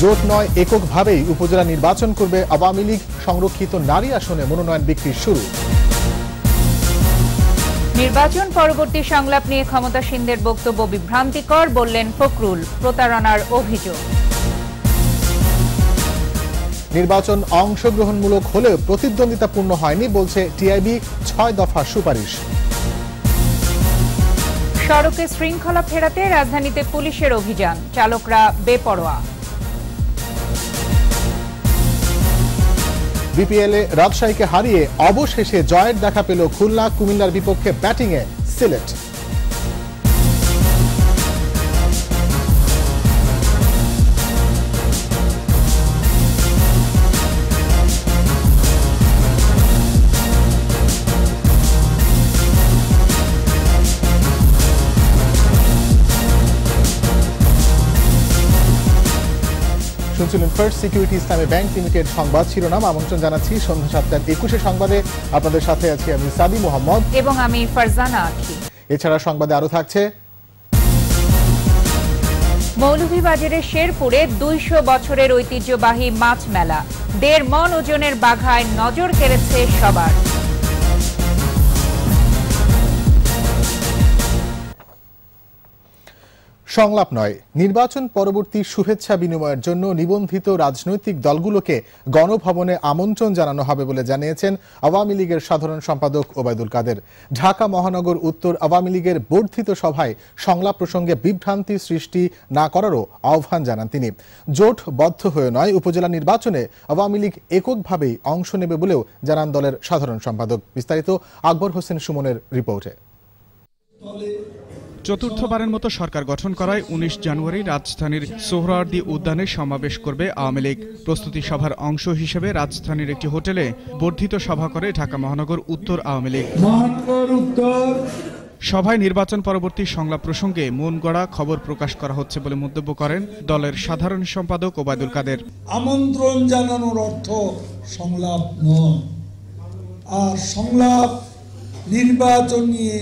জোট নয় এককভাবেই উপজেলা নির্বাচন করবে আওয়ামী লীগ। সংরক্ষিত নারী আসনে মনোনয়ন বিক্রি শুরু। নির্বাচন পরবর্তী সংলাপ নিয়ে ক্ষমতাসীনদের বক্তব্য বিভ্রান্তিকর বললেন ফখরুল প্রতারণার অভিযোগ। নির্বাচন অংশগ্রহণমূলক হলেও প্রতিদ্বন্দ্বিতাপূর্ণ হয়নি বলছে টিআইবি ছয় দফা সুপারিশ। সড়কে শৃঙ্খলা ফেরাতে রাজধানীতে পুলিশের অভিযান চালকরা বেপরোয়া। বিপিএলে রাজশাহীকে হারিয়ে অবশেষে জয়ের দেখা পেল খুলনা কুমিল্লার বিপক্ষে ব্যাটিংয়ে সিলেট। শুনছিলেন First Security Islami bank limited সংবাদ শিরোনাম। আমন্ত্রণ জানাচ্ছি সন্ধ্যা সাতটার একুশে সংবাদে। আপনাদের সাথে আছি আমি সাদি মোহাম্মদ। এবং আমি ফারজানা আখি। এছাড়া সংবাদে আরও থাকছে। মৌলভীবাজারের শেরপুরে দুইশো বছরের ঐতিহ্যবাহী মাছ মেলা। দেড় মন ওজনের বাঘায় নজর কেড়েছে সবার। সংলাপ নয়। নির্বাচন পরবর্তী শুভেচ্ছা বিনিময়ের জন্য নিবন্ধিত রাজনৈতিক দলগুলোকে গণভবনে আমন্ত্রণ জানানো হবে বলে জানিয়েছেন আওয়ামী লীগের সাধারণ সম্পাদক ওবায়দুল কাদের। ঢাকা মহানগর উত্তর আওয়ামী লীগের বর্ধিত সভায় সংলাপ প্রসঙ্গে বিভ্রান্তি সৃষ্টি না করারও আহ্বান জানান তিনি। জোটবদ্ধ হয়ে নয়, উপজেলা নির্বাচনে আওয়ামী লীগ এককভাবেই অংশ নেবে বলেও জানান দলের সাধারণ সম্পাদক। বিস্তারিত আকবর হোসেন সুমনের রিপোর্টে। চতুর্থবারের মতো সরকার গঠন করায় উনিশ জানুয়ারি রাজধানীর সোহরাওয়ার্দী উদ্যানে সমাবেশ করবে আওয়ামী লীগ। প্রস্তুতি সভার অংশ হিসেবে রাজধানীর একটি হোটেলে বর্ধিত সভা করে ঢাকা মহানগর উত্তর আওয়ামী লীগ। উত্তর। সভায় নির্বাচন পরবর্তী সংলাপ প্রসঙ্গে মন গড়া খবর প্রকাশ করা হচ্ছে বলে মন্তব্য করেন দলের সাধারণ সম্পাদক ওবায়দুল কাদের। আমন্ত্রণ জানানোর অর্থ সংলাপ নয়। আর সংলাপ নির্বাচন নিয়ে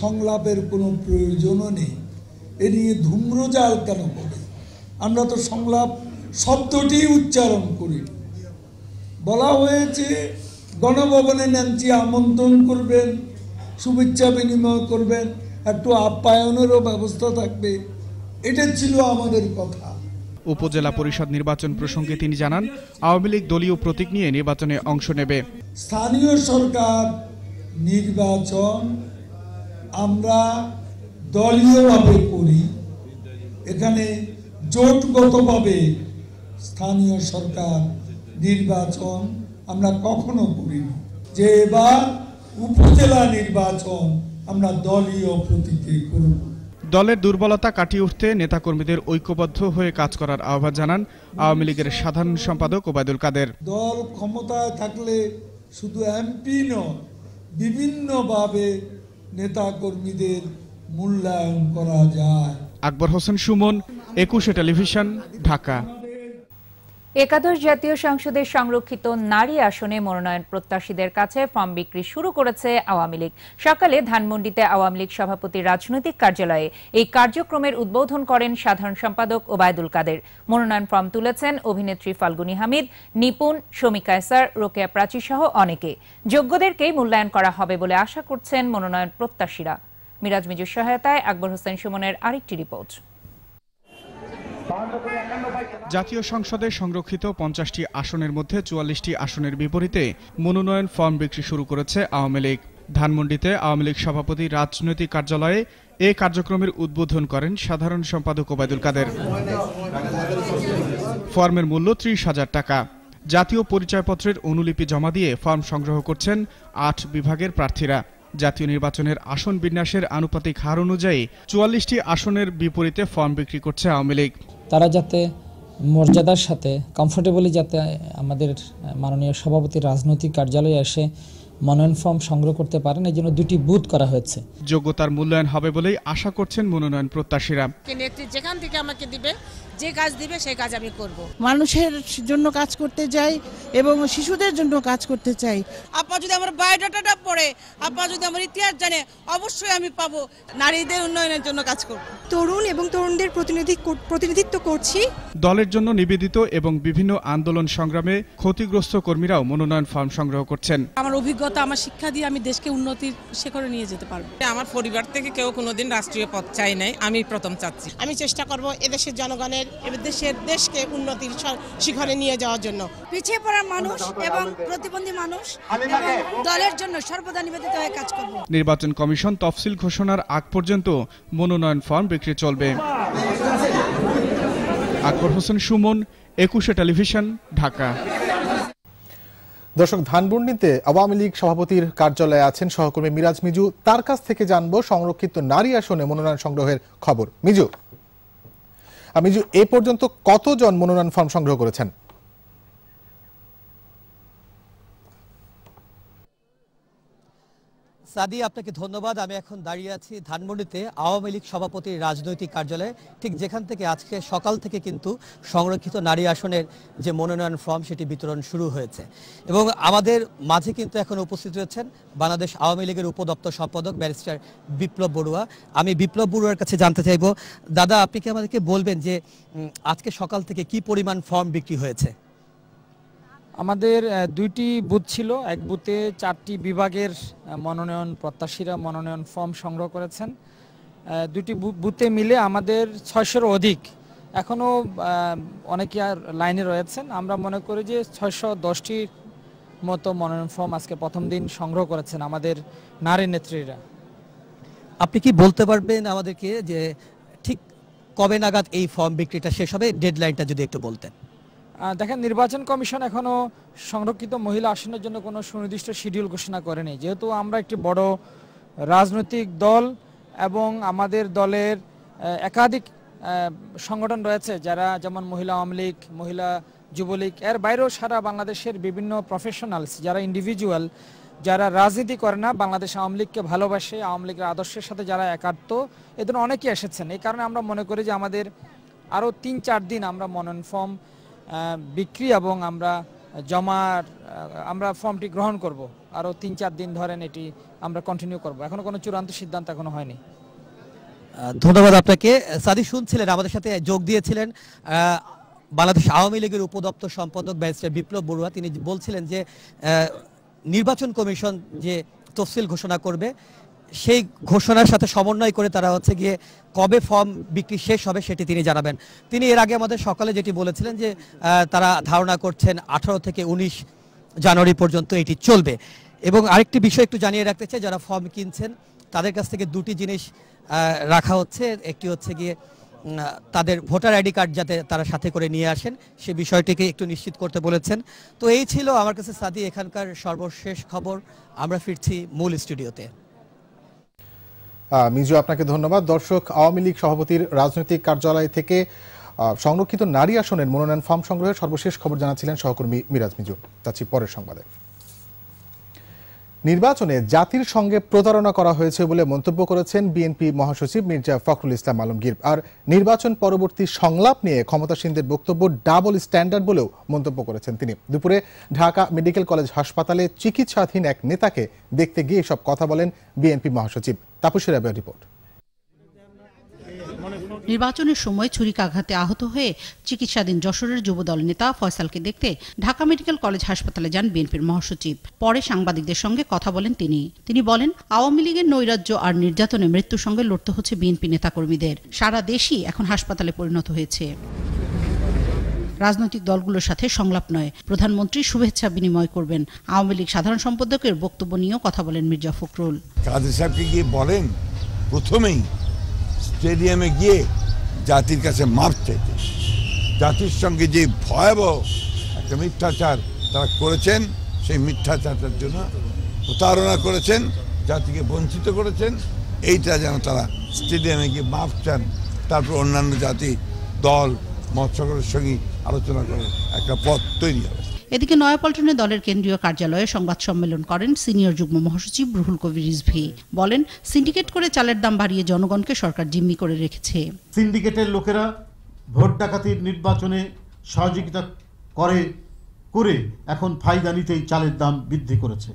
সংলাপের কোনো প্রয়োজনও নেই। এ নিয়ে ধূম্রজাল কেন করে আমরা তো সংলাপ শব্দটি উচ্চারণ করি। বলা হয়েছে গণভবনে ন্যান্সি আমন্ত্রণ করবেন শুভেচ্ছা বিনিময় করবেন একটু আপ্যায়নেরও ব্যবস্থা থাকবে। এটা ছিল আমাদের কথা। উপজেলা পরিষদ নির্বাচন প্রসঙ্গে তিনি জানান আওয়ামী লীগ দলীয় প্রতীক নিয়ে নির্বাচনে অংশ নেবে। স্থানীয় সরকার নির্বাচন আমরা দলীয়ভাবে করি। এখানে জোটগতভাবে স্থানীয় সরকার নির্বাচন আমরা কখনো করিনি। যে এবার উপজেলা নির্বাচন আমরা দলীয় প্রতীকে করব। দলের দুর্বলতা কাটিয়ে উঠতে নেতাকর্মীদের ঐক্যবদ্ধ হয়ে কাজ করার আহ্বান জানান আওয়ামী লীগের সাধারণ সম্পাদক ওবায়দুল কাদের। দল ক্ষমতায় থাকলে শুধু এমপি নয় বিভিন্নভাবে নেতাকর্মীদের মূল্যায়ন করা যায়। আকবর হোসেন সুমন একুশে টেলিভিশন ঢাকা। একাদশ জাতীয় সংসদের সংরক্ষিত নারী আসনে মনোনয়ন প্রত্যাশীদের কাছে ফর্ম বিক্রি শুরু করেছে আওয়ামী লীগ। সকালে ধানমন্ডিতে আওয়ামী লীগ সভাপতির রাজনৈতিক কার্যালয়ে এই কার্যক্রমের উদ্বোধন করেন সাধারণ সম্পাদক ওবায়দুল কাদের। মনোনয়ন ফর্ম তুলেছেন অভিনেত্রী ফাল্গুনী হামিদ, নিপুণ, শমী কায়সার, রোকেয়া প্রাচী সহ অনেকে। যোগ্যদেরকেই মূল্যায়ন করা হবে বলে আশা করছেন মনোনয়ন প্রত্যাশীরা। মিরাজ মিজুর সহায়তায় আকবর হোসেন সুমনের আরেকটি রিপোর্ট। জাতীয় সংসদে সংরক্ষিত পঞ্চাশটি আসনের মধ্যে চুয়াল্লিশটি আসনের বিপরীতে মনোনয়ন ফর্ম বিক্রি শুরু করেছে আওয়ামী লীগ। ধানমন্ডিতে আওয়ামী লীগ সভাপতি রাজনৈতিক কার্যালয়ে এ কার্যক্রমের উদ্বোধন করেন সাধারণ সম্পাদক ওবায়দুল কাদের। ফর্মের মূল্য ত্রিশ হাজার টাকা। জাতীয় পরিচয়পত্রের অনুলিপি জমা দিয়ে ফর্ম সংগ্রহ করছেন আট বিভাগের প্রার্থীরা। জাতীয় নির্বাচনের আসন বিন্যাসের আনুপাতিক হার অনুযায়ী চুয়াল্লিশটি আসনের বিপরীতে ফর্ম বিক্রি করছে আওয়ামী লীগ। তারা যাতে মর্যাদার সাথে কমফোর্টেবলি যাতে আমাদের মাননীয় সভাপতি রাজনৈতিক কার্যালয়ে এসে মনোনয়ন ফর্ম সংগ্রহ করতে পারেন এই জন্য দুটি বুথ করা হয়েছে। যোগ্যতার মূল্যায়ন হবে বলেই আশা করছেন মনোনয়ন প্রত্যাশীরা। নেত্রী যেখান থেকে আমাকে দিবে যে কাজ দিবে সেই কাজ আমি করব। মানুষের জন্য কাজ করতে চাই এবং শিশুদের জন্য কাজ করতে চাই। আপা যদি আমার বায়োডাটাটা পড়ে আপা যদি আমার ইতিহাস জানে অবশ্যই আমি পাবো। নারীদের উন্নয়নের জন্য কাজ করব। তরুণ এবং তরুণদের প্রতিনিধি প্রতিনিধিত্ব করছি। দলের জন্য নিবেদিত এবং বিভিন্ন আন্দোলন সংগ্রামে ক্ষতিগ্রস্ত কর্মীরাও মনোনয়ন ফর্ম সংগ্রহ করছেন। আমার অভিজ্ঞতা আমার শিক্ষা দিয়ে আমি দেশকে উন্নতির শিখরে নিয়ে যেতে পারব। আমার পরিবার থেকে কেউ কোনোদিন রাষ্ট্রীয় পদ চাই নাই আমি প্রথম চাচ্ছি। আমি চেষ্টা করব এদেশের জনগণের দেশের দেশকে উন্নতির শিখরে নিয়ে যাওয়ার জন্য। পিছিয়ে পড়া মানুষ এবং প্রতিবন্ধী মানুষ এবং দলের জন্য সর্বদা নিবেদিত হয়ে কাজ করব। নির্বাচন কমিশন তফসিল ঘোষণার আগ পর্যন্ত মনোনয়ন ফর্ম বিক্রি চলবে। আকবর হোসেন সুমন একুশে টেলিভিশন ঢাকা। দর্শক ধানবন্ডিতে আওয়ামী লীগ সভাপতির কার্যালয়ে আছেন সহকর্মী মিরাজ মিজু। তার কাছ থেকে জানব সংরক্ষিত নারী আসনে মনোনয়ন সংগ্রহের খবর। মিজু। আহ, যে এ পর্যন্ত কতজন মনোনয়ন ফর্ম সংগ্রহ করেছেন? সাদি আপনাকে ধন্যবাদ। আমি এখন দাঁড়িয়ে আছি ধানমন্ডিতে, আওয়ামী লীগ সভাপতির রাজনৈতিক কার্যালয়ে। ঠিক যেখান থেকে আজকে সকাল থেকে কিন্তু সংরক্ষিত নারী আসনের যে মনোনয়ন ফর্ম, সেটি বিতরণ শুরু হয়েছে। এবং আমাদের মাঝে কিন্তু এখন উপস্থিত রয়েছেন বাংলাদেশ আওয়ামী লীগের উপদপ্তর সম্পাদক ব্যারিস্টার বিপ্লব বড়ুয়া। আমি বিপ্লব বড়ুয়ার কাছে জানতে চাইব, দাদা, আপনি কি আমাদেরকে বলবেন যে আজকে সকাল থেকে কি পরিমাণ ফর্ম বিক্রি হয়েছে? আমাদের দুইটি বুথ ছিল। এক বুথে চারটি বিভাগের মনোনয়ন প্রত্যাশীরা মনোনয়ন ফর্ম সংগ্রহ করেছেন। দুটি বুথে মিলে আমাদের ছয়শোর অধিক। এখনও অনেকে আর লাইনে রয়েছেন। আমরা মনে করি যে ছয়শো দশটির মতো মনোনয়ন ফর্ম আজকে প্রথম দিন সংগ্রহ করেছেন আমাদের নারী নেত্রীরা। আপনি কি বলতে পারবেন আমাদেরকে যে ঠিক কবে নাগাদ এই ফর্ম বিক্রিটা শেষ হবে? ডেডলাইনটা যদি একটু বলতেন। দেখেন, নির্বাচন কমিশন এখনও সংরক্ষিত মহিলা আসনের জন্য কোনো সুনির্দিষ্ট শিডিউল ঘোষণা করেনি। যেহেতু আমরা একটি বড় রাজনৈতিক দল এবং আমাদের দলের একাধিক সংগঠন রয়েছে যারা যেমন মহিলা আওয়ামী লীগ, মহিলা যুবলীগ, এর বাইরেও সারা বাংলাদেশের বিভিন্ন প্রফেশনালস যারা ইন্ডিভিজুয়াল যারা রাজনীতি করে না, বাংলাদেশ আওয়ামী লীগকে ভালোবাসে, আওয়ামী লীগের আদর্শের সাথে যারা একাত্ম, এদের অনেকেই এসেছেন। এই কারণে আমরা মনে করি যে আমাদের আরও তিন চার দিন আমরা মনোনয়ন ফর্ম বিক্রি এবং আমরা জমার আমরা ফর্মটি গ্রহণ করব। আরও তিন চার দিন ধরেন এটি আমরা কন্টিনিউ করব। এখনও কোনো চূড়ান্ত সিদ্ধান্ত এখনও হয়নি। ধন্যবাদ আপনাকে। সাদি শুনছিলেন, আমাদের সাথে যোগ দিয়েছিলেন বাংলাদেশ আওয়ামী লীগের উপদপ্তর সম্পাদক ব্যারিস্টার বিপ্লব বড়ুয়া। তিনি বলছিলেন যে নির্বাচন কমিশন যে তফসিল ঘোষণা করবে সেই ঘোষণার সাথে সমন্বয় করে তারা হচ্ছে গিয়ে কবে ফর্ম বিক্রি শেষ হবে সেটি তিনি জানাবেন। তিনি এর আগে আমাদের সকালে যেটি বলেছিলেন যে তারা ধারণা করছেন আঠারো থেকে উনিশ জানুয়ারি পর্যন্ত এটি চলবে। এবং আরেকটি বিষয় একটু জানিয়ে রাখতে চাই, যারা ফর্ম কিনছেন, তাদের কাছ থেকে দুটি জিনিস রাখা হচ্ছে। একটি হচ্ছে গিয়ে তাদের ভোটার আইডি কার্ড যাতে তারা সাথে করে নিয়ে আসেন, সে বিষয়টিকে একটু নিশ্চিত করতে বলেছেন। তো এই ছিল আমার কাছে সাদি এখানকার সর্বশেষ খবর। আমরা ফিরছি মূল স্টুডিওতে। মিজু, আপনাকে ধন্যবাদ। দর্শক, আওয়ামী লীগ সভাপতির রাজনৈতিক কার্যালয় থেকে সংরক্ষিত নারী আসনের মনোনয়ন ফর্ম সংগ্রহের সর্বশেষ খবর জানাচ্ছিলেন সহকর্মী মিরাজ মিজু। যাচ্ছি পরের সংবাদে। নির্বাচনে জাতির সঙ্গে প্রতারণা করা হয়েছে বলে মন্তব্য করেছেন বিএনপি মহাসচিব মির্জা ফখরুল ইসলাম আলমগীর। আর নির্বাচন পরবর্তী সংলাপ নিয়ে ক্ষমতাসীনদের বক্তব্য ডাবল স্ট্যান্ডার্ড বলেও মন্তব্য করেছেন তিনি। দুপুরে ঢাকা মেডিকেল কলেজ হাসপাতালে চিকিৎসাধীন এক নেতাকে দেখতে গিয়ে সব কথা বলেন বিএনপি মহাসচিব। তাপসী রাবের রিপোর্ট। নির্বাচনের সময় ছুরিকাঘাতে আহত হয়ে চিকিৎসাধীন যশোরের যুবদল নেতা ফয়সালকে দেখতে ঢাকা মেডিকেল কলেজ হাসপাতালে যান বিএনপির মহাসচিব। পরে সাংবাদিকদের সঙ্গে কথা বলেন তিনি। তিনি বলেন, আওয়ামী লীগের নৈরাজ্য আর নির্যাতনে মৃত্যুর সঙ্গে লড়তে হচ্ছে বিএনপি নেতাকর্মীদের। সারা দেশই এখন হাসপাতালে পরিণত হয়েছে। রাজনৈতিক দলগুলোর সাথে সংলাপ নয়। প্রধানমন্ত্রী শুভেচ্ছা বিনিময় করবেন। আওয়ামী লীগ সাধারণ সম্পাদকের বক্তব্য নিয়েও কথা বলেন মির্জা ফখরুল। কাদের সাহেবকে গিয়ে বলেন? প্রথমেই স্টেডিয়ামে গিয়ে জাতির কাছে মাপ চাইতে জাতির সঙ্গে যে ভয়াবহ একটা মিথ্যাচার তারা করেছেন, সেই মিথ্যাচারটার জন্য প্রতারণা করেছেন, জাতিকে বঞ্চিত করেছেন। এইটা যেন তারা স্টেডিয়ামে গিয়ে মাপ চান। তারপর অন্যান্য জাতি দল, মৎস্যকরের সঙ্গে আলোচনা করে একটা পথ তৈরি হবে। এদিকে নয়াপল্টনে দলের কেন্দ্রীয় কার্যালয়ে সংবাদ সম্মেলন করেন সিনিয়র যুগ্ম মহাসচিব রুহুল কবির রিজভি। বলেন, সিন্ডিকেট করে চালের দাম বাড়িয়ে জনগণকে সরকার জিম্মি করে রেখেছে। সিন্ডিকেটের লোকেরা ভোট ডাকাতির নির্বাচনে সহযোগিতা করে করে এখন ফায়দা নিতেই চালের দাম বৃদ্ধি করেছে।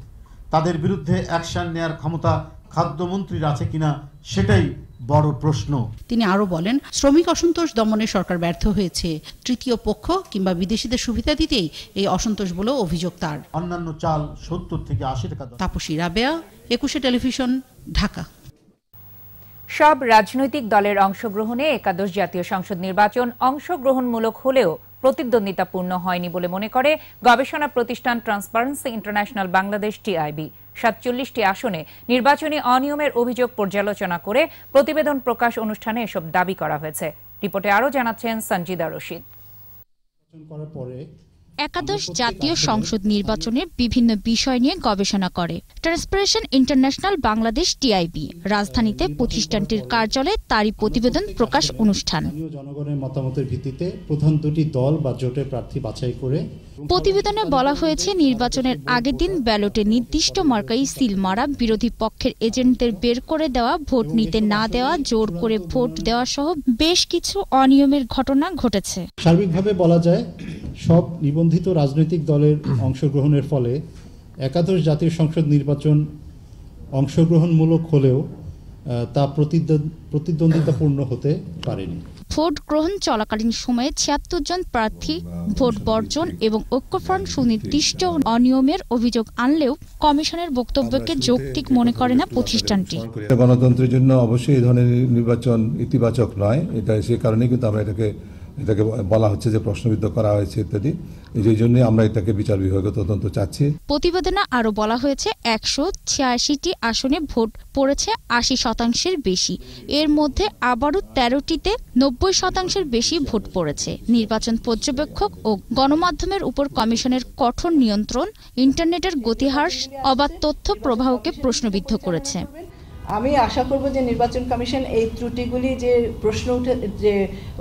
তাদের বিরুদ্ধে অ্যাকশন নেয়ার ক্ষমতা খাদ্যমন্ত্রীর আছে কিনা সেটাই বড় প্রশ্ন। তিনি আরও বলেন শ্রমিক অসন্তোষ দমনে সরকার ব্যর্থ হয়েছে। তৃতীয় পক্ষ কিংবা বিদেশিদের সুবিধা দিতেই এই অসন্তোষ বলেও অভিযোগ তার। অন্যান্য চাল সত্তর থেকে আশি টাকা তাপসী রাবেয়া একুশে টেলিভিশন ঢাকা। সব রাজনৈতিক দলের অংশগ্রহণে একাদশ জাতীয় সংসদ নির্বাচন অংশগ্রহণমূলক হলেও প্রতিদ্বন্দ্বিতাপূর্ণ হয়নি বলে মনে করে গবেষণা প্রতিষ্ঠান ট্রান্সপারেন্সি ইন্টারন্যাশনাল বাংলাদেশ টিআইবি। সাতচল্লিশটি আসনে নির্বাচনী অনিয়মের অভিযোগ পর্যালোচনা করে প্রতিবেদন প্রকাশ অনুষ্ঠানে এসব দাবি করা হয়েছে। রিপোর্টে আরও জানাচ্ছেন সঞ্জিদা রশিদ। একাদশ জাতীয় সংসদ নির্বাচনের বিভিন্ন বিষয় নিয়ে গবেষণা করে। ট্রান্সপারেশন ইন্টারন্যাশনাল বাংলাদেশ টিআইবি রাজধানীতে প্রতিষ্ঠানটির কার্যালয়ে তারই প্রতিবেদন প্রকাশ অনুষ্ঠান। জনগণের মতামতের ভিত্তিতে প্রধান দুটি দল বা জোটের প্রার্থী বাছাই করে প্রতিবেদনে বলা হয়েছে, নির্বাচনের আগের দিন ব্যালটে নির্দিষ্ট মার্কাই সিল মারা বিরোধী পক্ষের এজেন্টদের বের করে দেওয়া, ভোট নিতে না দেওয়া, জোর করে ভোট দেওয়া সহ বেশ কিছু অনিয়মের ঘটনা ঘটেছে। সার্বিকভাবে বলা যায়, সব নিবন্ধিত রাজনৈতিক দলের অংশগ্রহণের ফলে একাদশ জাতীয় সংসদ নির্বাচন অংশগ্রহণমূলক হলেও তা প্রতিদ্বন্দ্ব- প্রতিদ্বন্দ্বিতাপূর্ণ হতে পারেনি। ভোট গ্রহণ চলাকালীন সময়ে ছিয়াত্তর জন প্রার্থী, ভোট বর্জন এবং ঐক্যফ্রন্ট সুনির্দিষ্ট অনিয়মের অভিযোগ আনলেও কমিশনের বক্তব্যকে যৌক্তিক মনে করে না প্রতিষ্ঠানটি। গণতন্ত্রের জন্য অবশ্যই এই ধরনের নির্বাচন ইতিবাচক নয়, এটা সে কারণে কিন্তু আমরা এটাকে এটাকে বলা হচ্ছে যে প্রশ্নবিদ্ধ করা হয়েছে ইত্যাদি। এই জন্য আমরা এটাকে বিচার বিভাগীয় তদন্ত চাচ্ছি। প্রতিবেদনে আরও বলা হয়েছে, একশো ছিয়াশিটি আসনে ভোট পড়েছে আশি শতাংশের বেশি। এর মধ্যে আবারও তেরোটিতে নব্বই শতাংশের বেশি ভোট পড়েছে। নির্বাচন পর্যবেক্ষক ও গণমাধ্যমের উপর কমিশনের কঠোর নিয়ন্ত্রণ, ইন্টারনেটের গতিহার, অবাধ তথ্য প্রবাহকে প্রশ্নবিদ্ধ করেছে। আমি আশা করব যে নির্বাচন কমিশন এই ত্রুটিগুলি যে প্রশ্ন উঠে যে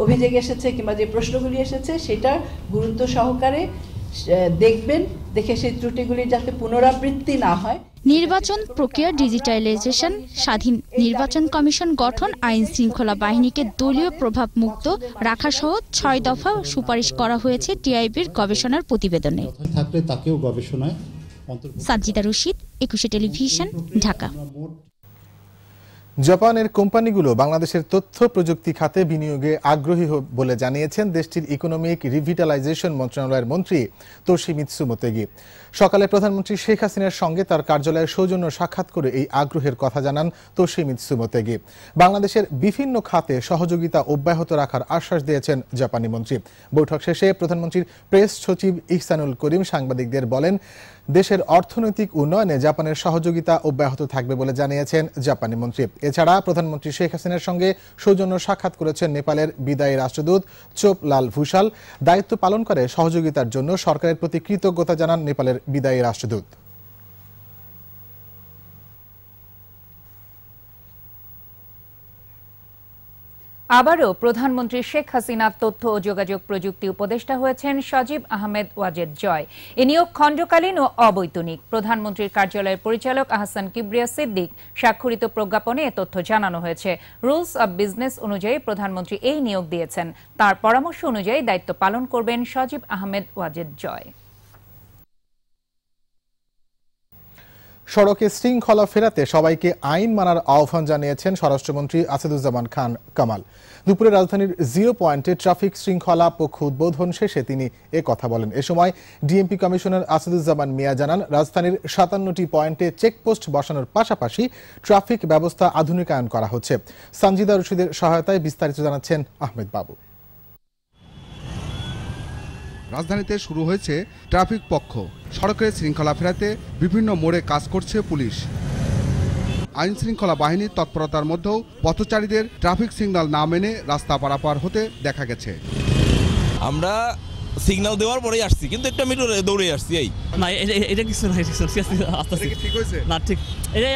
অভিযোগ এসেছে কিংবা যে প্রশ্নগুলি এসেছে সেটা গুরুত্ব সহকারে দেখবেন দেখে সেই ত্রুটিগুলি যাতে পুনরাবৃত্তি না হয়। নির্বাচন প্রক্রিয়া ডিজিটালাইজেশন স্বাধীন নির্বাচন কমিশন গঠন আইন শৃঙ্খলা বাহিনীকে দলীয় প্রভাব মুক্ত রাখা সহ ছয় দফা সুপারিশ করা হয়েছে টিআইবির গবেষণার প্রতিবেদনে। থাকলে তাকেও গবেষণায় সাজ্জিদা রশিদ একুশে টেলিভিশন ঢাকা। জাপানের কোম্পানিগুলো বাংলাদেশের তথ্য প্রযুক্তি খাতে বিনিয়োগে আগ্রহী বলে জানিয়েছেন দেশটির ইকোনমিক রিভিটালাইজেশন মন্ত্রণালয়ের মন্ত্রী তোশিমিৎসু মোতেগি। সকালে প্রধানমন্ত্রী শেখ হাসিনার সঙ্গে তার কার্যালয়ে সৌজন্য সাক্ষাৎ করে এই আগ্রহের কথা জানান তোশিমিৎসু মোতেগি বাংলাদেশের বিভিন্ন খাতে সহযোগিতা অব্যাহত রাখার আশ্বাস দিয়েছেন জাপানি মন্ত্রী। বৈঠক শেষে প্রধানমন্ত্রীর প্রেস সচিব ইহসানুল করিম সাংবাদিকদের বলেন, দেশের অর্থনৈতিক উন্নয়নে জাপানের সহযোগিতা অব্যাহত থাকবে বলে জানিয়েছেন জাপানি মন্ত্রী। এছাড়া প্রধানমন্ত্রী শেখ হাসিনার সঙ্গে সৌজন্য সাক্ষাৎ করেছেন নেপালের বিদায়ী রাষ্ট্রদূত চোপ লাল ভূষাল। দায়িত্ব পালন করে সহযোগিতার জন্য সরকারের প্রতি কৃতজ্ঞতা জানান নেপালের বিদায়ী রাষ্ট্রদূত। আবারও প্রধানমন্ত্রী শেখ হাসিনা তথ্য ও যোগাযোগ প্রযুক্তি উপদেষ্টা হয়েছেন সজীব আহমেদ ওয়াজেদ জয়। এ নিয়োগ খণ্ডকালীন ও অবৈতনিক। প্রধানমন্ত্রীর কার্যালয়ের পরিচালক আহসান কিবরিয়া সিদ্দিক স্বাক্ষরিত প্রজ্ঞাপনে এ তথ্য জানানো হয়েছে। রুলস অব বিজনেস অনুযায়ী প্রধানমন্ত্রী এই নিয়োগ দিয়েছেন। তার পরামর্শ অনুযায়ী দায়িত্ব পালন করবেন সজীব আহমেদ ওয়াজেদ জয়। সড়কে শৃঙ্খলা ফেরাতে সবাইকে আইন মানার আহ্বান জানিয়েছেন স্বরাষ্ট্রমন্ত্রী আসাদুজ্জামান খান কামাল। দুপুরে রাজধানীর জিরো পয়েন্টে ট্রাফিক শৃঙ্খলা পক্ষ উদ্বোধন শেষে তিনি এ কথা বলেন। এ সময় ডিএমপি কমিশনার আসাদুজ্জামান মিয়া জানান, রাজধানীর সাতান্নটি পয়েন্টে চেকপোস্ট বসানোর পাশাপাশি ট্রাফিক ব্যবস্থা আধুনিকায়ন করা হচ্ছে। সঞ্জিদা রশিদের সহায়তায় বিস্তারিত জানাচ্ছেন আহমেদ বাবু। রাজধানীতে শুরু হয়েছে ট্রাফিক পক্ষ। সড়কে শৃঙ্খলা ফেরাতে বিভিন্ন মোড়ে কাজ করছে পুলিশ। আইন শৃঙ্খলা বাহিনীর তৎপরতার মধ্যেও পথচারীদের ট্রাফিক সিগন্যাল না মেনে রাস্তা পারাপার হতে দেখা গেছে। আমরা সিগন্যাল দেওয়ার পরেই আসছি কিন্তু একটা মিটার দৌড়ে আসছি এই। না এটা কিছু না এটা কিছু না, ঠিক হয়েছে? না ঠিক। এটা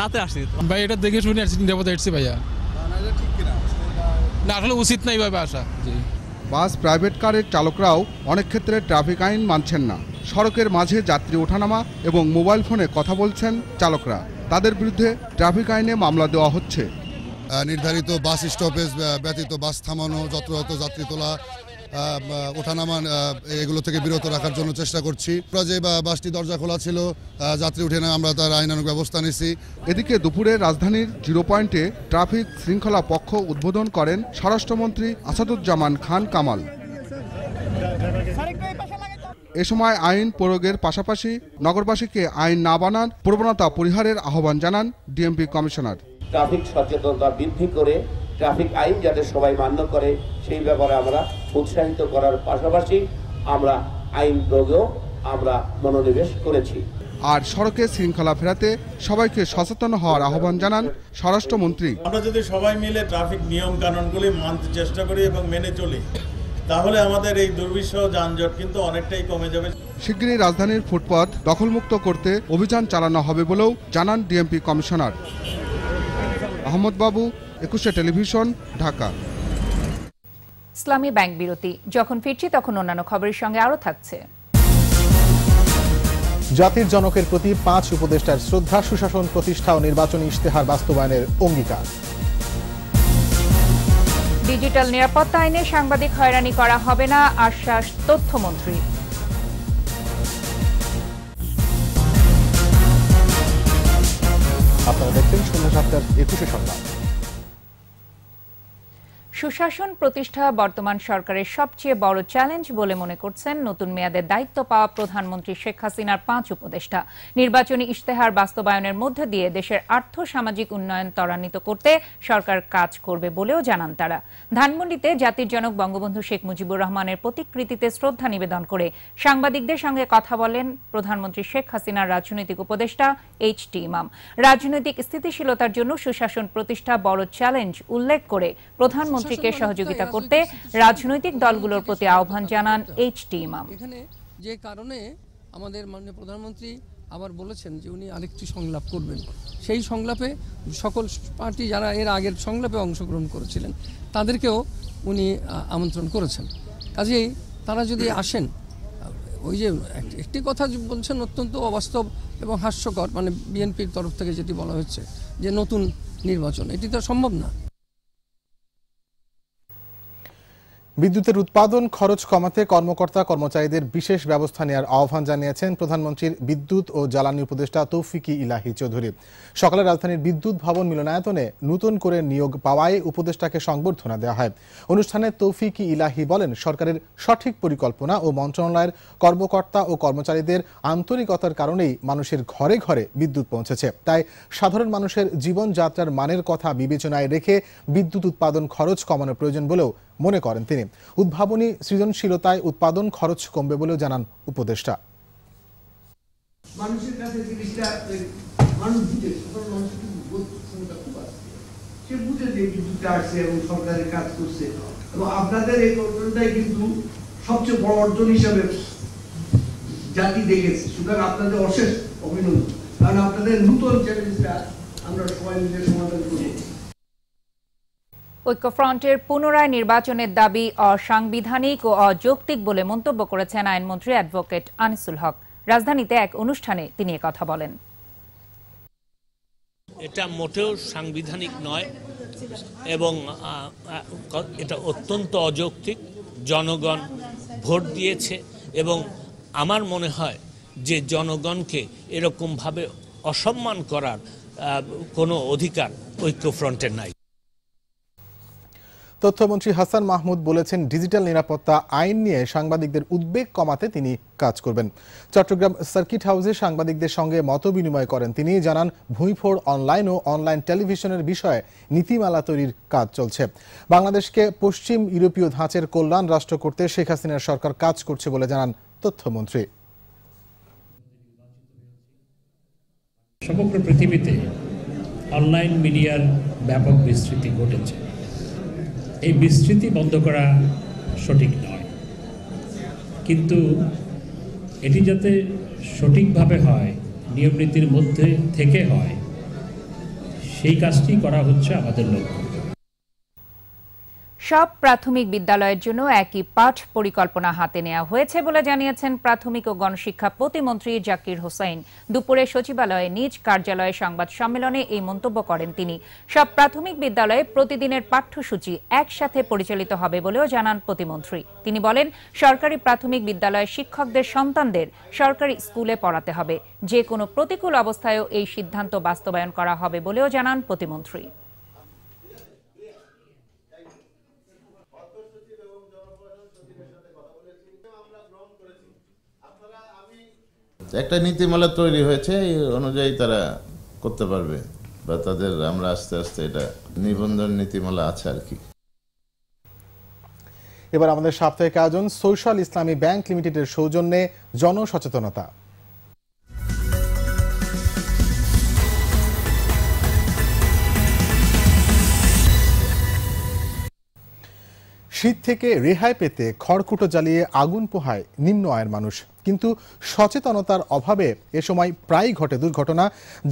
তাতে আসছি। ভাই এটা দেখে শুনে আসছি নিরাপদে এসছি ভাইয়া। না আসলে উচিত নাই ভাবে আসা। জি। বাস প্রাইভেট কারের চালকরাও অনেক ক্ষেত্রে ট্রাফিক আইন মানছেন না। সড়কের মাঝে যাত্রী ওঠানামা এবং মোবাইল ফোনে কথা বলছেন চালকরা। তাদের বিরুদ্ধে ট্রাফিক আইনে মামলা দেওয়া হচ্ছে। নির্ধারিত বাস স্টপেজ ব্যতীত বাস থামানো যত্রযত্র যাত্রী তোলা ওঠানামা এগুলো থেকে বিরত রাখার জন্য চেষ্টা করছি। আমরা যে বাসটি দরজা খোলা ছিল যাত্রী উঠে না আমরা তার আইনানুগ ব্যবস্থা নিছি। এদিকে দুপুরে রাজধানীর জিরো পয়েন্টে ট্রাফিক শৃঙ্খলা পক্ষ উদ্বোধন করেন স্বরাষ্ট্রমন্ত্রী আসাদুজ্জামান খান কামাল। এ সময় আইন প্রয়োগের পাশাপাশি নগরবাসীকে আইন না বানান প্রবণতা পরিহারের আহ্বান জানান ডিএমপি কমিশনার। ট্রাফিক সচেতনতা বৃদ্ধি করে ট্রাফিক আইন যাতে সবাই মান্য করে সেই ব্যাপারে আমরা উৎসাহিত করার পাশাপাশি আমরা আইন প্রয়োগেও আমরা মনোনিবেশ করেছি। আর সড়কে শৃঙ্খলা ফেরাতে সবাইকে সচেতন হওয়ার আহ্বান জানান স্বরাষ্ট্রমন্ত্রী। আমরা যদি সবাই মিলে ট্রাফিক নিয়ম কানুনগুলি মানতে চেষ্টা করি এবং মেনে চলি তাহলে আমাদের এই দুর্বিষহ যানজট কিন্তু অনেকটাই কমে যাবে। শিগগিরই রাজধানীর ফুটপাত দখলমুক্ত করতে অভিযান চালানো হবে বলেও জানান ডিএমপি কমিশনার। আহমদ বাবু একুশে টেলিভিশন ঢাকা। ইসলামী ব্যাংক বিরতি। যখন ফিরছি তখন অন্যান্য খবরের সঙ্গে আরও থাকছে। জাতির জনকের প্রতি পাঁচ উপদেষ্টার শ্রদ্ধা সুশাসন প্রতিষ্ঠা ও নির্বাচনী ইশতেহার বাস্তবায়নের অঙ্গীকার। ডিজিটাল নিরাপত্তা আইনে সাংবাদিক হয়রানি করা হবে না আশ্বাস তথ্যমন্ত্রী। আপনারা দেখছেন সন্ধ্যা সাতটার একুশে সংবাদ। সুশাসন প্রতিষ্ঠা বর্তমান সরকারের সবচেয়ে বড় চ্যালেঞ্জ বলে মনে করছেন নতুন মেয়াদের দায়িত্ব পাওয়া প্রধানমন্ত্রী শেখ হাসিনার পাঁচ উপদেষ্টা। নির্বাচনী ইশতেহার বাস্তবায়নের মধ্য দিয়ে দেশের আর্থ সামাজিক উন্নয়ন ত্বরান্বিত করতে সরকার কাজ করবে বলেও জানান তারা। ধানমন্ডিতে জাতির জনক বঙ্গবন্ধু শেখ মুজিবুর রহমানের প্রতিকৃতিতে শ্রদ্ধা নিবেদন করে সাংবাদিকদের সঙ্গে কথা বলেন প্রধানমন্ত্রী শেখ হাসিনার রাজনৈতিক উপদেষ্টা এইচ টি ইমাম। রাজনৈতিক স্থিতিশীলতার জন্য সুশাসন প্রতিষ্ঠা বড় চ্যালেঞ্জ উল্লেখ করে প্রধানমন্ত্রীকে সহযোগিতা করতে রাজনৈতিক দলগুলোর প্রতি আহ্বান জানান এইচ টি ইমাম এখানে যে কারণে আমাদের মাননীয় প্রধানমন্ত্রী আবার বলেছেন যে উনি আরেকটি সংলাপ করবেন। সেই সংলাপে সকল পার্টি যারা এর আগের সংলাপে অংশগ্রহণ করেছিলেন তাদেরকেও উনি আমন্ত্রণ করেছেন। কাজেই তারা যদি আসেন ওই যে একটি কথা বলছেন অত্যন্ত অবাস্তব এবং হাস্যকর মানে বিএনপির তরফ থেকে যেটি বলা হচ্ছে যে নতুন নির্বাচন এটি তো সম্ভব না। বিদ্যুতের উৎপাদন খরচ কমাতে কর্মকর্তা কর্মচারীদের বিশেষ ব্যবস্থা নেওয়ার আহ্বান জানিয়েছেন প্রধানমন্ত্রীর বিদ্যুৎ ও জ্বালানি উপদেষ্টা তৌফিকি ইলাহি চৌধুরী। সকালে রাজধানীর বিদ্যুৎ ভবন মিলনায়তনে নতুন করে নিয়োগ পাওয়ায় উপদেষ্টাকে সংবর্ধনা দেওয়া হয়। অনুষ্ঠানে তৌফিকি ইলাহি বলেন, সরকারের সঠিক পরিকল্পনা ও মন্ত্রণালয়ের কর্মকর্তা ও কর্মচারীদের আন্তরিকতার কারণেই মানুষের ঘরে ঘরে বিদ্যুৎ পৌঁছেছে। তাই সাধারণ মানুষের জীবনযাত্রার মানের কথা বিবেচনায় রেখে বিদ্যুৎ উৎপাদন খরচ কমানোর প্রয়োজন বলেও মনে করেন তিনি। উদ্ভাবনী সৃজনশীলতায় উৎপাদন খরচ কমবে বলেও জানান উপদেষ্টা। আপনাদের অশেষ অভিনন্দন। কারণ আপনাদের নূতন চ্যালেঞ্জটা আমরা সবাই মিলে সমাধান করব। ঐক্যফ্রন্টের পুনরায় নির্বাচনের দাবি অসাংবিধানিক ও অযৌক্তিক বলে মন্তব্য করেছেন আইনমন্ত্রী অ্যাডভোকেট আনিসুল হক। রাজধানীতে এক অনুষ্ঠানে তিনি কথা বলেন। এটা মোটেও সাংবিধানিক নয় এবং এটা অত্যন্ত অযৌক্তিক। জনগণ ভোট দিয়েছে এবং আমার মনে হয় যে জনগণকে এরকমভাবে অসম্মান করার কোনো অধিকার ঐক্যফ্রন্টের নাই। তথ্যমন্ত্রী হাসান মাহমুদ বলেছেন, ডিজিটাল নিরাপত্তা আইন নিয়ে সাংবাদিকদের উদ্বেগ কমাতে তিনি কাজ করবেন। চট্টগ্রাম সার্কিট হাউসে সাংবাদিকদের সঙ্গে মত বিনিময় করেন তিনি, জানান ভুঁইফোড় অনলাইন ও অনলাইন টেলিভিশনের বিষয়ে নীতিমালা তৈরির কাজ চলছে। বাংলাদেশকে পশ্চিম ইউরোপীয় ধাঁচের কল্যাণ রাষ্ট্র করতে শেখ হাসিনার সরকার কাজ করছে বলে জানান তথ্যমন্ত্রী। সমগ্র পৃথিবীতে অনলাইন মিডিয়ার ব্যাপক বিস্তৃতি ঘটেছে। এই বিস্তৃতি বন্ধ করা সঠিক নয়। কিন্তু এটি যাতে সঠিকভাবে হয়, নিয়মনীতির মধ্যে থেকে হয়, সেই কাজটি করা হচ্ছে আমাদের লক্ষ্য। সব প্রাথমিক বিদ্যালয়ের জন্য একই পাঠ পরিকল্পনা হাতে নেওয়া হয়েছে বলে জানিয়েছেন প্রাথমিক ও গণশিক্ষা প্রতিমন্ত্রী জাকির হোসাইন দুপুরে সচিবালয়ে নিজ কার্যালয়ে সংবাদ সম্মেলনে এই মন্তব্য করেন তিনি। সব প্রাথমিক বিদ্যালয়ে প্রতিদিনের পাঠ্যসূচি একসাথে পরিচালিত হবে বলেও জানান প্রতিমন্ত্রী। তিনি বলেন, সরকারি প্রাথমিক বিদ্যালয়ের শিক্ষকদের সন্তানদের সরকারি স্কুলে পড়াতে হবে। যে কোনো প্রতিকূল অবস্থায়ও এই সিদ্ধান্ত বাস্তবায়ন করা হবে বলেও জানান প্রতিমন্ত্রী। একটা নীতিমালা তৈরি হয়েছে, এই অনুযায়ী তারা করতে পারবে বা তাদের আমরা আস্তে আস্তে এটা নিবন্ধন নীতিমালা আছে আর কি। এবার আমাদের সাপ্তাহিক আয়োজন, সোশ্যাল ইসলামী ব্যাংক লিমিটেডের সৌজন্যে জনসচেতনতা। শীত থেকে রেহাই পেতে খড়কুটো জ্বালিয়ে আগুন পোহায় নিম্ন আয়ের মানুষ। কিন্তু সচেতনতার অভাবে এ সময় প্রায় ঘটে দুর্ঘটনা।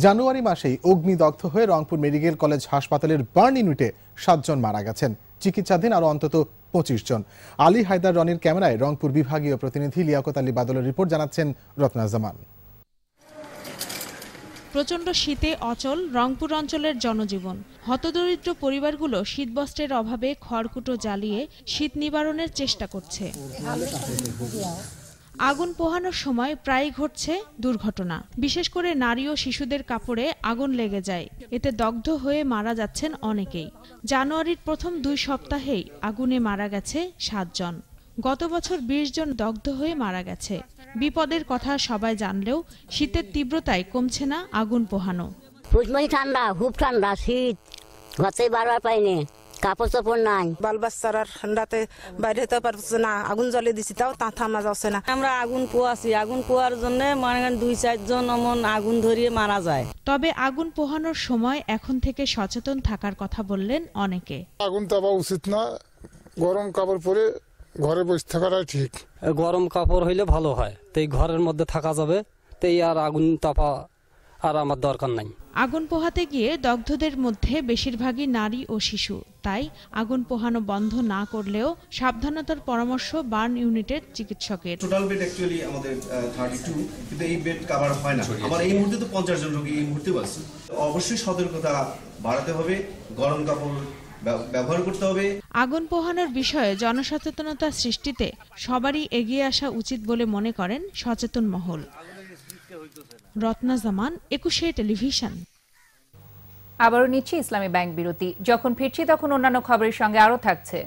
জানুয়ারি মাসেই অগ্নিদগ্ধ হয়ে রংপুর মেডিকেল কলেজ হাসপাতালের বার্ন ইউনিটে সাতজন মারা গেছেন। চিকিৎসাধীন আরও অন্তত পঁচিশ জন। আলী হায়দার রনির ক্যামেরায় রংপুর বিভাগীয় প্রতিনিধি লিয়াকত আলী বাদলের রিপোর্ট জানাচ্ছেন রত্না জামান। প্রচণ্ড শীতে অচল রংপুর অঞ্চলের জনজীবন। হতদরিদ্র পরিবারগুলো শীতবস্ত্রের অভাবে খড়কুটো জ্বালিয়ে শীত নিবারণের চেষ্টা করছে। আগুন পোহানোর সময় প্রায়ই ঘটছে দুর্ঘটনা। বিশেষ করে নারী ও শিশুদের কাপড়ে আগুন লেগে যায়। এতে দগ্ধ হয়ে মারা যাচ্ছেন অনেকেই। জানুয়ারির প্রথম দুই সপ্তাহেই আগুনে মারা গেছে সাতজন। গত বছর বিশ জন দগ্ধ হয়ে মারা গেছে। বিপদের কথা সবাই জানলেও শীতের তীব্রতায় কমছে না আগুন পোহানো। ঠান্ডা খুব ঠান্ডা শীত। ঘরে বারবার পাইনি কাপড় চাপড় নাই। বাল বাচ্চারা ঠান্ডাতে বাইরে যেতে পারছে না আগুন জ্বলে দিছি তাও তা থামা যাচ্ছে না। আমরা আগুন পোয়াছি আগুন পোয়ার জন্য মনে করেন দুই চারজন অমন আগুন ধরিয়ে মারা যায়। তবে আগুন পোহানোর সময় এখন থেকে সচেতন থাকার কথা বললেন অনেকে। আগুন তাপা উচিত না গরম কাপড় পরে ঘরে বসে থাকাটাই ঠিক। গরম কাপড় হইলে ভালো হয়। তো এই ঘরের মধ্যে থাকা যাবে। তো আর আগুন তাপা আর আমার দরকার নাই। আগুন পোহাতে গিয়ে দগ্ধদের মধ্যে বেশিরভাগই নারী ও শিশু। তাই আগুন পোহানো বন্ধ না করলেও সাবধানতার পরামর্শ বার্ন ইউনিটের চিকিৎসকের। টোটাল বেড অ্যাকচুয়ালি আমাদের থার্টি টু কিন্তু এই বেড কাভার হয় না। আমার এই মুহূর্তে তো পঞ্চাশ জন রোগী এই মুহূর্তেও আছে অবশ্যই সতর্কতা বাড়াতে হবে। গরম কাপড় ব্যবহার করতে হবে। আগুন পোহানোর বিষয়ে জনসচেতনতা সৃষ্টিতে সবারই এগিয়ে আসা উচিত বলে মনে করেন সচেতন মহল। রত্না জামান একুশে টেলিভিশন। আবারও নিচ্ছি ইসলামী ব্যাংক বিরতি। যখন ফিরছি তখন অন্যান্য খবরের সঙ্গে আরও থাকছে।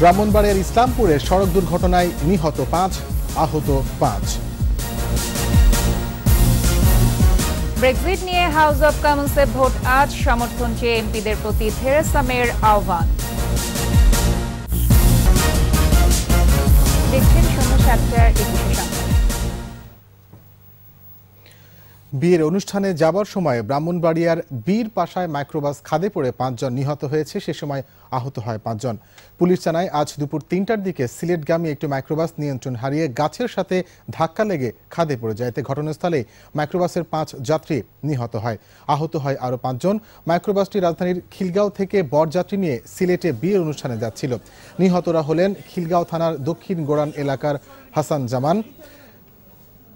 ব্রাহ্মণবাড়িয়ার ইসলামপুরে সড়ক দুর্ঘটনায় নিহত পাঁচ আহত পাঁচ। ব্রেক্সিট নিয়ে হাউস অব কমন্সে ভোট আজ সমর্থন চেয়ে এমপিদের প্রতি থেরেসা মেয়ের আহ্বান। দেখছেন সন্ধ্যা সাতটার বিয়ের অনুষ্ঠানে যাবার সময় ব্রাহ্মণবাড়িয়ার বীর পাশায় মাইক্রোবাস খাদে পড়ে পাঁচজন নিহত হয়েছে, সে সময় আহত হয় পাঁচজন। পুলিশ জানায়, আজ দুপুর তিনটার দিকে সিলেটগামী একটি মাইক্রোবাস নিয়ন্ত্রণ হারিয়ে গাছের সাথে ধাক্কা লেগে খাদে পড়ে যায়। এতে ঘটনাস্থলে মাইক্রোবাসের পাঁচ যাত্রী নিহত হয়। আহত হয় আরও পাঁচজন। মাইক্রোবাসটি রাজধানীর খিলগাঁও থেকে বরযাত্রী নিয়ে সিলেটে বিয়ের অনুষ্ঠানে যাচ্ছিল। নিহতরা হলেন খিলগাঁও থানার দক্ষিণ গোড়ান এলাকার হাসান জামান,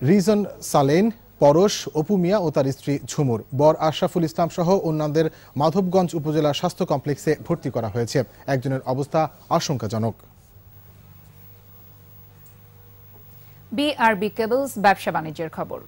রিজন সালেন পরশ, অপু মিয়া ও তার স্ত্রী ঝুমুর। বর আশরাফুল ইসলাম সহ অন্যান্যদের মাধবগঞ্জ উপজেলা স্বাস্থ্য কমপ্লেক্সে ভর্তি করা হয়েছে। একজনের অবস্থা আশঙ্কাজনক। বিআরবি কেবলস ব্যবসা বাণিজ্যের খবর।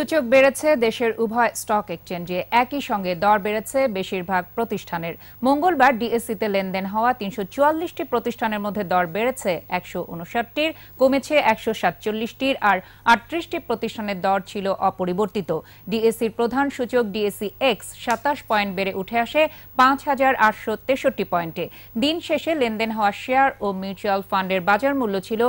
সূচক বেড়েছে, দেশের উভয় স্টক এক্সচেঞ্জে একই সঙ্গে দর বেড়েছে, বেশিরভাগ প্রতিষ্ঠানের। মঙ্গলবার ডিএসসিতে লেনদেন হওয়া তিনশো চুয়াল্লিশটি প্রতিষ্ঠানের মধ্যে দর বেড়েছে একশো উনষাটটির, কমেছে একশো সাতচল্লিশটির, আর আটত্রিশটি প্রতিষ্ঠানের দর ছিল অপরিবর্তিত। ডিএসসির প্রধান সূচক ডিএসসি এক্স সাতাশ পয়েন্ট বেড়ে উঠে আসে পাঁচ হাজার আটশো তেষট্টি পয়েন্টে। দিন শেষে লেনদেন হওয়া শেয়ার ও মিউচুয়াল ফান্ডের বাজার মূল্য ছিল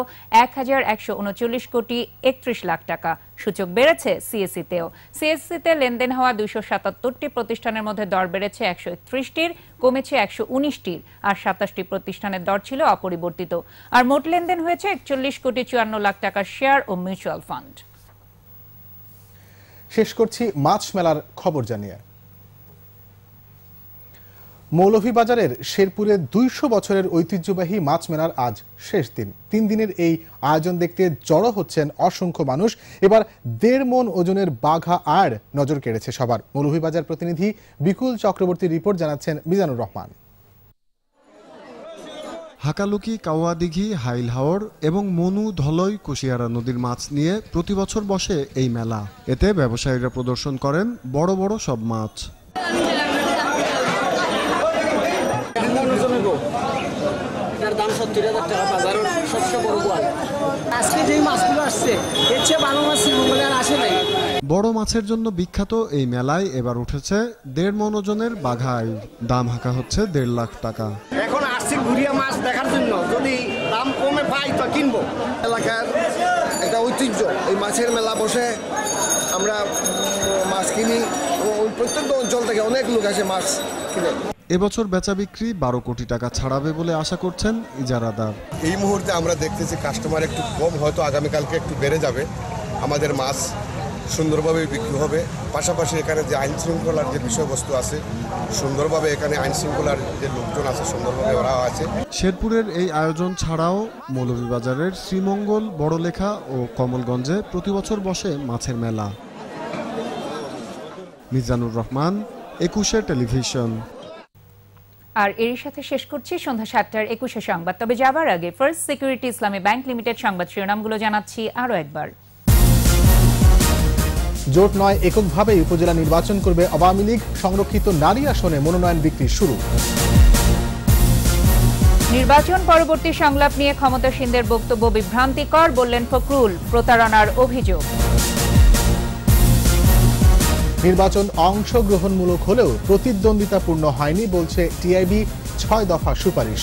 এক হাজার একশো উনচল্লিশ কোটি একত্রিশ লাখ টাকা। সূচক বেড়েছে সিএসসিতেও। সিএসসিতে লেনদেন হওয়া দুইশো সাতাত্তরটি প্রতিষ্ঠানের মধ্যে দর বেড়েছে একশো একত্রিশটির, কমেছে একশো উনিশটির, আর সাতাশটি প্রতিষ্ঠানের দর ছিল অপরিবর্তিত। আর মোট লেনদেন হয়েছে একচল্লিশ কোটি চুয়ান্ন লাখ টাকার শেয়ার ও মিউচুয়াল ফান্ড। শেষ করছি মাছ মেলার খবর জানিয়ে। মৌলভীবাজারের শেরপুরে দুইশো বছরের ঐতিহ্যবাহী মাছ মেলার আজ শেষ দিন। তিন দিনের এই আয়োজন দেখতে জড়ো হচ্ছেন অসংখ্য মানুষ। এবার দেড় মন ওজনের বাঘা আর নজর কেড়েছে সবার। মৌলভীবাজার প্রতিনিধি বিকুল চক্রবর্তী রিপোর্ট জানাচ্ছেন মিজানুর রহমান। হাকালুকি কাওয়াদিঘি হাইল হাওর এবং মনু ধলই কুশিয়ারা নদীর মাছ নিয়ে প্রতি বছর বসে এই মেলা। এতে ব্যবসায়ীরা প্রদর্শন করেন বড় বড় সব মাছ এটার দাম সত্তর হাজার টাকা বাজারের সবচেয়ে বড় গোয়াল। আজকে যেই মাছগুলো আসছে এর চেয়ে ভালো মাছ শ্রীমঙ্গলে আর আসে নাই। বড় মাছের জন্য বিখ্যাত এই মেলায় এবার উঠেছে দেড় মন ওজনের বাঘাই। দাম হাঁকা হচ্ছে দেড় লাখ টাকা। এখন আসছি ঘুরিয়া মাছ দেখার জন্য। যদি দাম কমে পাই তো কিনবো। এলাকার একটা ঐতিহ্য এই মাছের মেলা বসে আমরা মাছ কিনি এবং ওই প্রত্যন্ত অঞ্চল থেকে অনেক লোক আসে মাছ কিনে। এবছর বেচা বিক্রি বারো কোটি টাকা ছাড়াবে বলে আশা করছেন ইজারাদার। এই মুহূর্তে আমরা দেখতেছি কাস্টমার একটু কম হয়তো আগামীকালকে একটু বেড়ে যাবে। আমাদের মাছ সুন্দরভাবে বিক্রি হবে। পাশাপাশি এখানে যে আইন শৃঙ্খলার যে বিষয়বস্তু আছে সুন্দরভাবে এখানে আইন শৃঙ্খলার যে লোকজন আছে সুন্দরভাবে ওরা আছে। শেরপুরের এই আয়োজন ছাড়াও মৌলভীবাজারের শ্রীমঙ্গল বড়লেখা ও কমলগঞ্জে প্রতি বছর বসে মাছের মেলা। মিজানুর রহমান একুশে টেলিভিশন। আর এরই সাথে শেষ করছি সন্ধ্যা সাতটার একুশে সংবাদ। তবে যাবার আগে First Security Islami bank limited সংবাদ শিরোনামগুলো জানাচ্ছি আরও একবার। জোট নয় এককভাবে উপজেলা নির্বাচন করবে আওয়ামী লীগ। সংরক্ষিত নারী আসনে মনোনয়ন বিক্রি শুরু। নির্বাচন পরবর্তী সংলাপ নিয়ে ক্ষমতাসীনদের বক্তব্য বিভ্রান্তিকর বললেন ফখরুল প্রতারণার অভিযোগ। নির্বাচন অংশগ্রহণমূলক হলেও প্রতিদ্বন্দ্বিতাপূর্ণ হয়নি বলছে টিআইবি ছয় দফা সুপারিশ।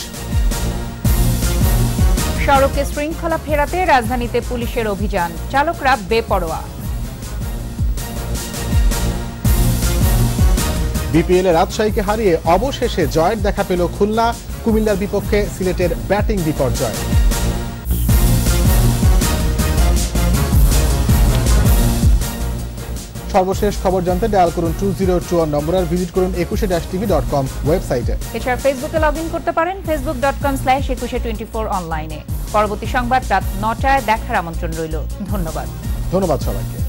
সড়কে শৃঙ্খলা ফেরাতে রাজধানীতে পুলিশের অভিযান চালকরা বেপরোয়া। বিপিএল এ রাজশাহীকে হারিয়ে অবশেষে জয়ের দেখা পেল খুলনা কুমিল্লার বিপক্ষে সিলেটের ব্যাটিং বিপর্যয়। সর্বশেষ খবর জানতে ডায়াল করুন টু জিরো টু নম্বর আর ভিজিট করুন একুশে ড্যাশ টিভি ডট কম ওয়েবসাইটে। এছাড়া ফেসবুকে লগ ইন করতে পারেন Facebook dot com slash Ekushey twenty four অনলাইনে পরবর্তী সংবাদ রাত নটায় দেখার আমন্ত্রণ রইল। ধন্যবাদ। ধন্যবাদ সবাইকে।